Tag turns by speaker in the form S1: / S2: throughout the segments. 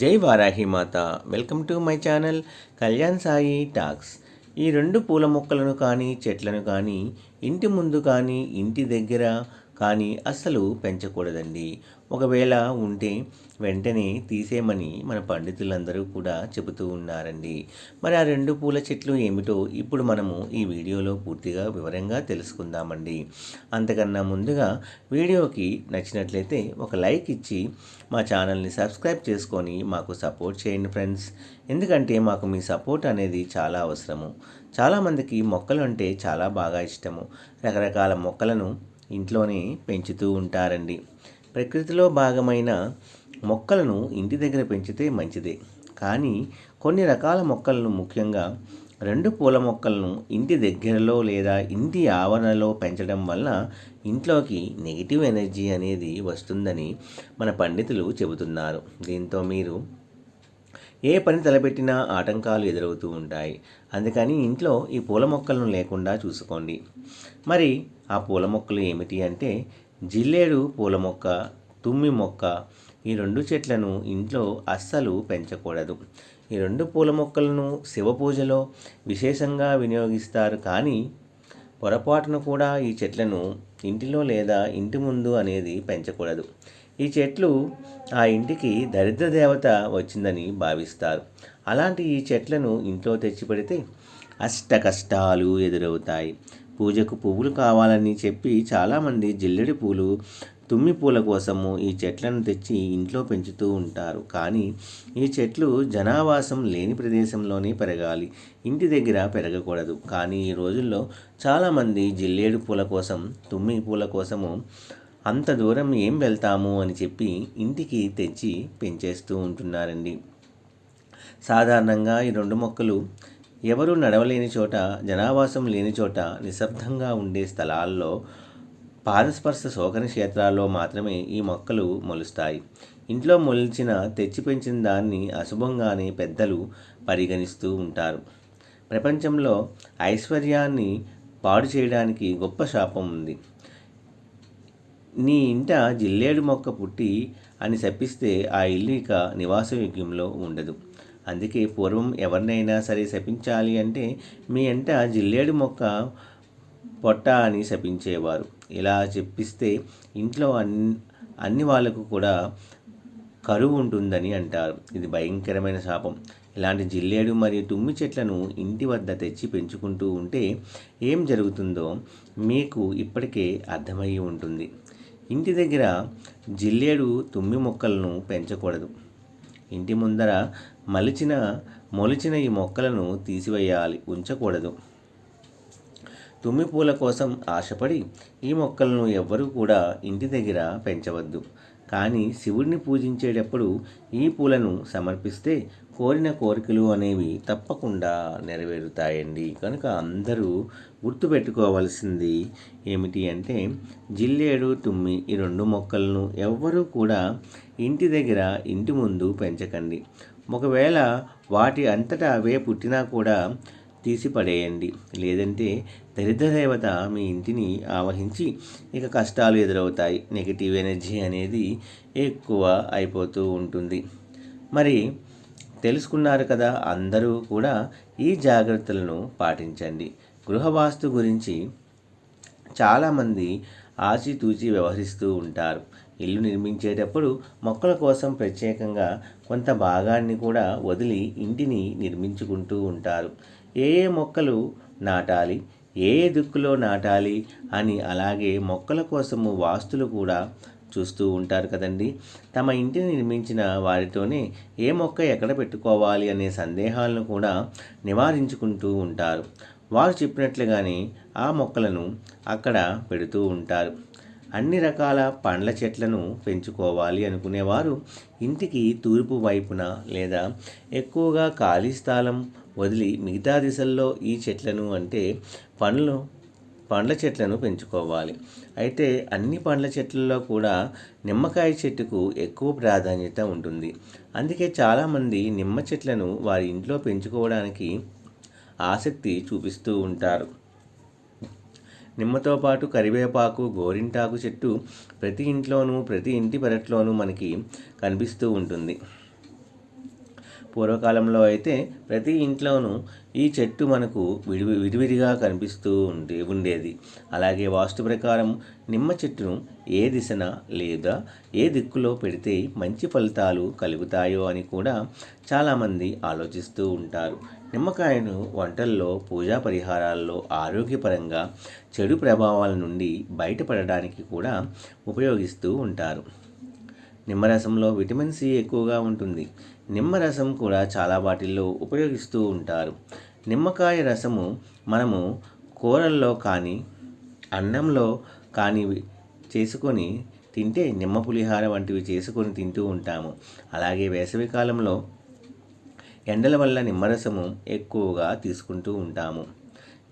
S1: జై వారాహి మాత. Welcome to my channel Kalyan Sai talks. ఈ రెండు పూల మొక్కలను కానీ చెట్లను కానీ ఇంటి ముందు కానీ ఇంటి దగ్గర కానీ అస్సలు పెంచకూడదండి. ఒకవేళ ఉంటే వెంటనే తీసేయమని మన పండితులందరూ కూడా చెబుతూ ఉన్నారండి. మరి ఆ రెండు పూల చెట్లు ఏమిటో ఇప్పుడు మనము ఈ వీడియోలో పూర్తిగా వివరంగా తెలుసుకుందామండి. అంతకన్నా ముందుగా వీడియోకి నచ్చినట్లయితే ఒక లైక్ ఇచ్చి మా ఛానల్ని సబ్స్క్రైబ్ చేసుకొని మాకు సపోర్ట్ చేయండి ఫ్రెండ్స్. ఎందుకంటే మాకు మీ సపోర్ట్ అనేది చాలా అవసరము. చాలామందికి మొక్కలు అంటే చాలా బాగా ఇష్టము. రకరకాల మొక్కలను ఇంట్లోనే పెంచుతూ ఉంటారండి. ప్రకృతిలో భాగమైన మొక్కలను ఇంటి దగ్గర పెంచితే మంచిదే. కానీ కొన్ని రకాల మొక్కలను ముఖ్యంగా రెండు పూల మొక్కలను ఇంటి దగ్గరలో లేదా ఇంటి ఆవరణలో పెంచడం వల్ల ఇంట్లోకి నెగిటివ్ ఎనర్జీ అనేది వస్తుందని మన పండితులు చెబుతున్నారు. దీంతో మీరు ఏ పని తలపెట్టినా ఆటంకాలు ఎదురవుతూ ఉంటాయి. అందుకని ఇంట్లో ఈ పూల మొక్కలను లేకుండా చూసుకోండి. మరి ఆ పూల మొక్కలు ఏమిటి అంటే జిల్లేడు పూల మొక్క తుమ్మి మొక్క ఈ రెండు చెట్లను ఇంట్లో అస్సలు పెంచకూడదు. ఈ రెండు పూల మొక్కలను శివ పూజలో విశేషంగా వినియోగిస్తారు. కానీ పొరపాటున కూడా ఈ చెట్లను ఇంటిలో లేదా ఇంటి ముందు అనేది పెంచకూడదు. ఈ చెట్లు ఆ ఇంటికి దరిద్ర దేవత వచ్చిందని భావిస్తారు. అలాంటి ఈ చెట్లను ఇంట్లో తెచ్చిపెడితే అష్ట కష్టాలు ఎదురవుతాయి. పూజకు పువ్వులు కావాలని చెప్పి చాలామంది జిల్లెడి పూలు తుమ్మి పూల కోసము ఈ చెట్లను తెచ్చి ఇంట్లో పెంచుతూ ఉంటారు. కానీ ఈ చెట్లు జనావాసం లేని ప్రదేశంలోనే పెరగాలి. ఇంటి దగ్గర పెరగకూడదు. కానీ ఈ రోజుల్లో చాలామంది జిల్లేడు పూల కోసం తుమ్మి పూల కోసము అంత దూరం ఏం వెళ్తాము అని చెప్పి ఇంటికి తెచ్చి పెంచేస్తూ ఉంటున్నారండి. సాధారణంగా ఈ రెండు మొక్కలు ఎవరు నడవలేని చోట జనావాసం లేని చోట నిశ్శబ్దంగా ఉండే స్థలాల్లో పాదస్పర్శ శోకన క్షేత్రాల్లో మాత్రమే ఈ మొక్కలు మొలుస్తాయి. ఇంట్లో మొలిచిన తెచ్చి పెంచిన దాన్ని అశుభంగానే పెద్దలు పరిగణిస్తూ ఉంటారు. ప్రపంచంలో ఐశ్వర్యాన్ని పాడు చేయడానికి గొప్ప శాపం ఉంది. నీ ఇంట జిల్లేడు మొక్క పుట్టి అని శపిస్తే ఆ ఇల్లు ఇక నివాసయోగ్యంలో ఉండదు. అందుకే పూర్వం ఎవరినైనా సరే శపించాలి అంటే మీ ఇంట జిల్లేడు మొక్క పొట్ట అని శపించేవారు. ఇలా చెప్పిస్తే ఇంట్లో అన్ని అన్ని వాళ్ళకు కూడా కరువు ఉంటుందని అంటారు. ఇది భయంకరమైన శాపం. ఇలాంటి జిల్లేడు మరియు తుమ్మి చెట్లను ఇంటి వద్ద తెచ్చి పెంచుకుంటూ ఉంటే ఏం జరుగుతుందో మీకు ఇప్పటికే అర్థమయ్యి ఉంటుంది. ఇంటి దగ్గర జిల్లేడు తుమ్మి మొక్కలను పెంచకూడదు. ఇంటి ముందర మలిచిన మొలిచిన ఈ మొక్కలను తీసివేయాలి ఉంచకూడదు. తుమ్మి పూల కోసం ఆశపడి ఈ మొక్కలను ఎవ్వరూ కూడా ఇంటి దగ్గర పెంచవద్దు. కానీ శివుడిని పూజించేటప్పుడు ఈ పూలను సమర్పిస్తే కోరిన కోరికలు అనేవి తప్పకుండా నెరవేరుతాయండి. కనుక అందరూ గుర్తుపెట్టుకోవాల్సింది ఏమిటి అంటే జిల్లేడు తుమ్మి ఈ రెండు మొక్కలను ఎవ్వరూ కూడా ఇంటి దగ్గర ఇంటి ముందు పెంచకండి. ఒకవేళ వాటి అంతటా అవే పుట్టినా కూడా తీసి పడేయండి. లేదంటే దరిద్ర దేవత మీ ఇంటిని ఆవహించి ఇక కష్టాలు ఎదురవుతాయి. నెగిటివ్ ఎనర్జీ అనేది ఎక్కువ అయిపోతూ ఉంటుంది. మరి తెలుసుకున్నారు కదా అందరూ కూడా ఈ జాగ్రత్తలను పాటించండి. గృహవాస్తు గురించి చాలామంది ఆచితూచి వ్యవహరిస్తూ ఉంటారు. ఇల్లు నిర్మించేటప్పుడు మొక్కల కోసం ప్రత్యేకంగా కొంత భాగాన్ని కూడా వదిలి ఇంటిని నిర్మించుకుంటూ ఉంటారు. ఏ ఏ మొక్కలు నాటాలి? ఏ ఏ దిక్కులో నాటాలి? అని అలాగే మొక్కల కోసము వాస్తులు కూడా చూస్తూ ఉంటారు కదండి. తమ ఇంటిని నిర్మించిన వారితోనే ఏ మొక్క ఎక్కడ పెట్టుకోవాలి అనే సందేహాలను కూడా నివారించుకుంటూ ఉంటారు. వారు చెప్పినట్లుగానే ఆ మొక్కలను అక్కడ పెడుతూ ఉంటారు. అన్ని రకాల పండ్ల చెట్లను పెంచుకోవాలి అనుకునేవారు. ఇంటికి తూర్పు వైపున లేదా ఎక్కువగా ఖాళీ స్థలం వదిలి మిగతా దిశల్లో ఈ చెట్లను అంటే పండ్లు పండ్ల చెట్లను పెంచుకోవాలి. అయితే అన్ని పండ్ల చెట్లలో కూడా నిమ్మకాయ చెట్టుకు ఎక్కువ ప్రాధాన్యత ఉంటుంది. అందుకే చాలామంది నిమ్మ చెట్లను వారి ఇంట్లో పెంచుకోవడానికి ఆసక్తి చూపిస్తూ ఉంటారు. నిమ్మతో పాటు కరివేపాకు గోరింటాకు చెట్టు ప్రతి ఇంట్లోనూ ప్రతి ఇంటి పెరట్లోనూ మనకి కనిపిస్తూ ఉంటుంది. పూర్వకాలంలో అయితే ప్రతి ఇంట్లోనూ ఈ చెట్టు మనకు విడి విడివిడిగా కనిపిస్తూ ఉండే ఉండేది. అలాగే వాస్తు ప్రకారం నిమ్మ చెట్టును ఏ దిశన లేదా ఏ దిక్కులో పెడితే మంచి ఫలితాలు కలుగుతాయో అని కూడా చాలామంది ఆలోచిస్తూ ఉంటారు. నిమ్మకాయను వంటల్లో పూజా పరిహారాల్లో ఆరోగ్యపరంగా చెడు ప్రభావాల నుండి బయటపడడానికి కూడా ఉపయోగిస్తూ ఉంటారు. నిమ్మరసంలో విటమిన్ సి ఎక్కువగా ఉంటుంది. నిమ్మరసం కూడా చాలా వాటిల్లో ఉపయోగిస్తూ ఉంటారు. నిమ్మకాయ రసము మనము కూరల్లో కానీ అన్నంలో కానీ చేసుకొని తింటే నిమ్మ పులిహార వంటివి చేసుకొని తింటూ ఉంటాము. అలాగే వేసవికాలంలో ఎండల వల్ల నిమ్మరసము ఎక్కువగా తీసుకుంటూ ఉంటాము.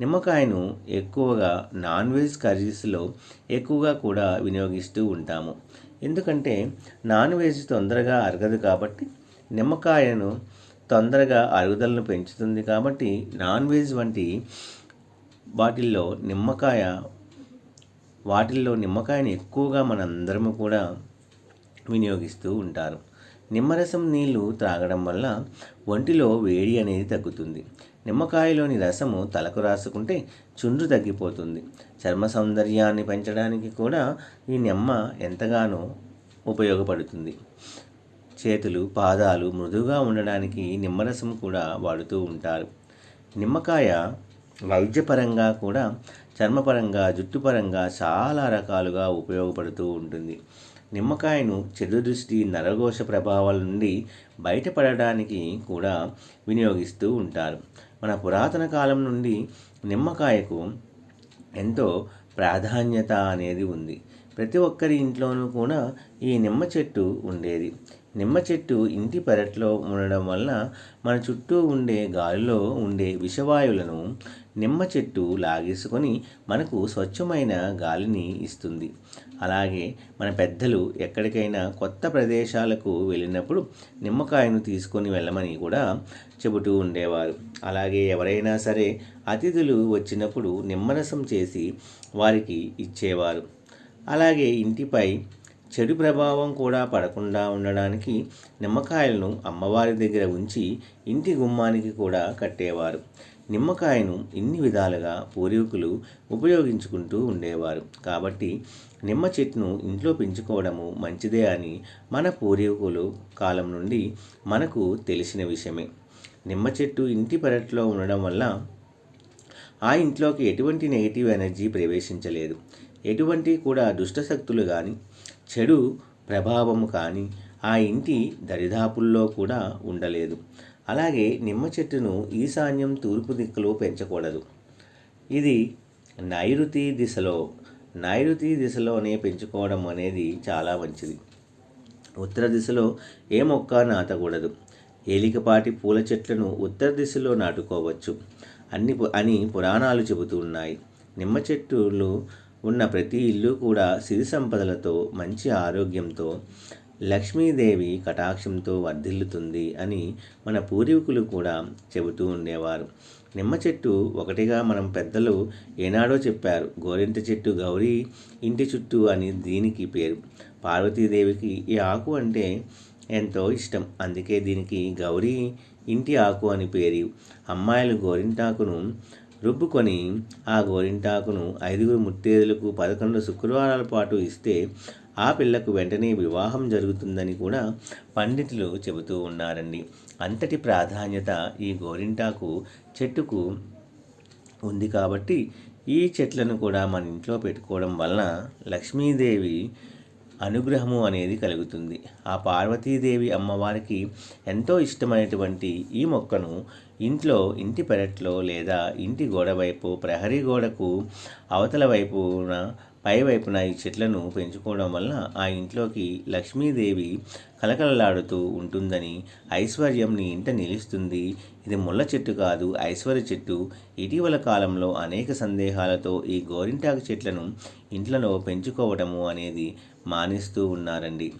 S1: నిమ్మకాయను ఎక్కువగా నాన్ వెజ్ కర్రీస్లో ఎక్కువగా కూడా వినియోగిస్తూ ఉంటాము. ఎందుకంటే నాన్ వెజ్ తొందరగా అరగదు కాబట్టి నిమ్మకాయను తొందరగా అరుగుదలను పెంచుతుంది కాబట్టి నాన్ వెజ్ వంటి వాటిల్లో నిమ్మకాయ వాటిల్లో నిమ్మకాయని ఎక్కువగా మనందరము కూడా వినియోగిస్తూ ఉంటారు. నిమ్మరసం నీళ్ళు త్రాగడం వల్ల ఒంటిలో వేడి అనేది తగ్గుతుంది. నిమ్మకాయలోని రసము తలకు రాసుకుంటే చుండ్రు తగ్గిపోతుంది. చర్మ సౌందర్యాన్ని పెంచడానికి కూడా ఈ నిమ్మ ఎంతగానో ఉపయోగపడుతుంది. చేతులు పాదాలు మృదువుగా ఉండడానికి నిమ్మరసం కూడా వాడుతూ ఉంటారు. నిమ్మకాయ వైద్యపరంగా కూడా చర్మపరంగా జుట్టుపరంగా చాలా రకాలుగా ఉపయోగపడుతూ ఉంటుంది. నిమ్మకాయను చెడు దృష్టి నరఘోష ప్రభావాల నుండి బయటపడడానికి కూడా వినియోగిస్తూ ఉంటారు. మన పురాతన కాలం నుండి నిమ్మకాయకు ఎంతో ప్రాధాన్యత అనేది ఉంది. ప్రతి ఒక్కరి ఇంట్లోనూ కూడా ఈ నిమ్మ చెట్టు ఉండేది. నిమ్మ చెట్టు ఇంటి పెరట్లో ఉండడం వల్ల మన చుట్టూ ఉండే గాలిలో ఉండే విషవాయువులను నిమ్మ చెట్టు లాగేసుకొని మనకు స్వచ్ఛమైన గాలిని ఇస్తుంది. అలాగే మన పెద్దలు ఎక్కడికైనా కొత్త ప్రదేశాలకు వెళ్ళినప్పుడు నిమ్మకాయను తీసుకొని వెళ్ళమని కూడా చెబుతూ ఉండేవారు. అలాగే ఎవరైనా సరే అతిథులు వచ్చినప్పుడు నిమ్మరసం చేసి వారికి ఇచ్చేవారు. అలాగే ఇంటిపై చెడు ప్రభావం కూడా పడకుండా ఉండడానికి నిమ్మకాయలను అమ్మవారి దగ్గర ఉంచి ఇంటి గుమ్మానికి కూడా కట్టేవారు. నిమ్మకాయను ఇన్ని విధాలుగా పూర్వీకులు ఉపయోగించుకుంటూ ఉండేవారు. కాబట్టి నిమ్మ చెట్టును ఇంట్లో పెంచుకోవడము మంచిదే అని మన పూర్వీకులు కాలం నుండి మనకు తెలిసిన విషయమే. నిమ్మ చెట్టు ఇంటి పెరట్లో ఉండడం వల్ల ఆ ఇంట్లోకి ఎటువంటి నెగిటివ్ ఎనర్జీ ప్రవేశించలేదు. ఎటువంటి కూడా దుష్టశక్తులు కానీ చెడు ప్రభావము కానీ ఆ ఇంటి దరిదాపుల్లో కూడా ఉండలేదు. అలాగే నిమ్మ చెట్టును ఈశాన్యం తూర్పు దిక్కులో పెంచకూడదు. ఇది నైరుతి దిశలో నైరుతి దిశలోనే పెంచుకోవడం అనేది చాలా మంచిది. ఉత్తర దిశలో ఏ మొక్క నాటకూడదు. ఏలికపాటి పూల చెట్లను ఉత్తర దిశలో నాటుకోవచ్చు. అన్ని అని పురాణాలు చెబుతూ ఉన్నాయి. నిమ్మ చెట్టులు ఉన్న ప్రతి ఇల్లు కూడా సిరి సంపదలతో మంచి ఆరోగ్యంతో లక్ష్మీదేవి కటాక్షంతో వర్ధిల్లుతుంది అని మన పూర్వీకులు కూడా చెబుతూ ఉండేవారు. నిమ్మ చెట్టు ఒకటిగా మనం పెద్దలు ఏనాడో చెప్పారు. గోరింట చెట్టు గౌరీ ఇంటి చుట్టూ అని దీనికి పేరు. పార్వతీదేవికి ఈ ఆకు అంటే ఎంతో ఇష్టం. అందుకే దీనికి గౌరీ ఇంటి ఆకు అని పేరు. అమ్మాయిలు గోరింటాకును రుబ్బుకొని ఆ గోరింటాకును ఐదుగురు ముత్తేదులకు పదకొండు శుక్రవారాల పాటు ఇస్తే ఆ పిల్లకు వెంటనే వివాహం జరుగుతుందని కూడా పండితులు చెబుతూ ఉన్నారండి. అంతటి ప్రాధాన్యత ఈ గోరింటాకు చెట్టుకు ఉంది కాబట్టి ఈ చెట్లను కూడా మన ఇంట్లో పెట్టుకోవడం వలన లక్ష్మీదేవి అనుగ్రహము అనేది కలుగుతుంది. ఆ పార్వతీదేవి అమ్మవారికి ఎంతో ఇష్టమైనటువంటి ఈ మొక్కను ఇంట్లో ఇంటి పెరట్లో లేదా ఇంటి గోడవైపు ప్రహరీ గోడకు అవతల వైపున పై వైపున ఈ చెట్లను పెంచుకోవడం వల్ల ఆ ఇంట్లోకి లక్ష్మీదేవి కలకలలాడుతూ ఉంటుందని ఐశ్వర్యం నీ ఇంట నిలుస్తుంది. ఇది ముళ్ళ చెట్టు కాదు ఐశ్వర్య చెట్టు. ఇటీవల కాలంలో అనేక సందేహాలతో ఈ గోరింటాకు చెట్లను ఇంట్లలో పెంచుకోవడము అనేది మానేస్తూ ఉన్నారండి.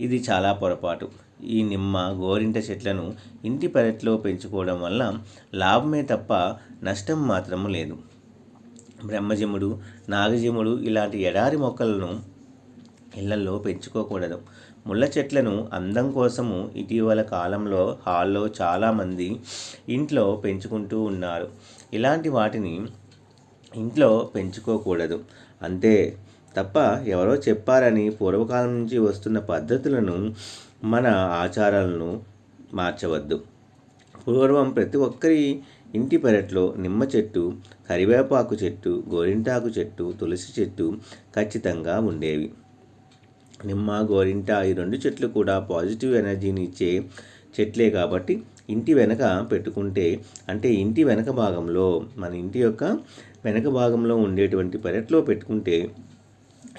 S1: ఇది చాలా పొరపాటు. ఈ నిమ్మ గోరింట చెట్లను ఇంటి పెరట్లో పెంచుకోవడం వల్ల లాభమే తప్ప నష్టం మాత్రము లేదు. బ్రహ్మజముడు నాగజముడు ఇలాంటి ఎడారి మొక్కలను ఇళ్ళలో పెంచుకోకూడదు. ముళ్ళ చెట్లను అందం కోసము ఇటీవల కాలంలో హాల్లో చాలామంది ఇంట్లో పెంచుకుంటూ ఉన్నారు. ఇలాంటి వాటిని ఇంట్లో పెంచుకోకూడదు. అంతే తప్ప ఎవరో చెప్పారని పూర్వకాలం నుంచి వస్తున్న పద్ధతులను మన ఆచారాలను మార్చవద్దు. పూర్వం ప్రతి ఒక్కరి ఇంటి పెరట్లో నిమ్మ చెట్టు కరివేపాకు చెట్టు గోరింటాకు చెట్టు తులసి చెట్టు ఖచ్చితంగా ఉండేవి. నిమ్మ గోరింట ఈ రెండు చెట్లు కూడా పాజిటివ్ ఎనర్జీని ఇచ్చే చెట్లే కాబట్టి ఇంటి వెనక పెట్టుకుంటే అంటే ఇంటి వెనక భాగంలో మన ఇంటి యొక్క వెనక భాగంలో ఉండేటువంటి పెరట్లో పెట్టుకుంటే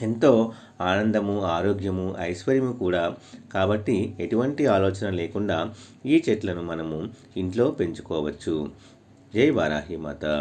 S1: ఎంతో ఆనందము ఆరోగ్యము ఐశ్వర్యము కూడా. కాబట్టి ఎటువంటి ఆలోచన లేకుండా ఈ చెట్లను మనము ఇంట్లో పెంచుకోవచ్చు. జై వారాహి మాత.